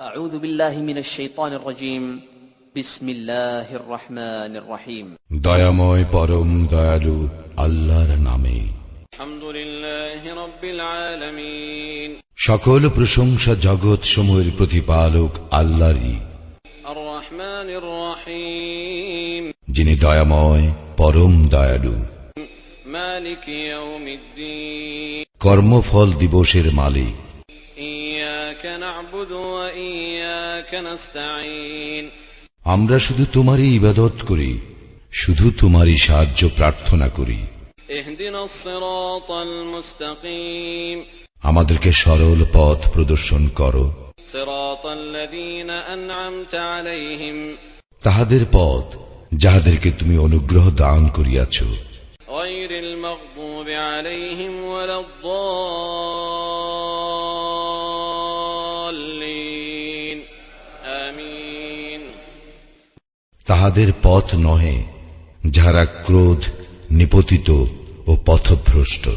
أعوذ بالله من الشيطان الرجيم بسم الله الرحمن الرحيم দয়াময় পরম দয়ালু আল্লাহর নামে الحمد لله رب العالمين সকল প্রশংসা জগৎ সমূহের প্রতিপালক আল্লাহরই الرحمن الرحيم যিনি দয়াময় পরম দয়ালু مالك يوم الدين কর্মফল দিবসের মালিক আমরা শুধু তোমারই ইবাদত করি শুধু তোমারই সাহায্য প্রার্থনা করি। আমাদেরকে সরল পথ প্রদর্শন করো। তাহাদের পথ যাহাদেরকে তুমি অনুগ্রহ দান করিয়াছ। তাহাদের পথ নহে যাহারা ক্রোধ নিপতিত ও পথভ্রষ্ট।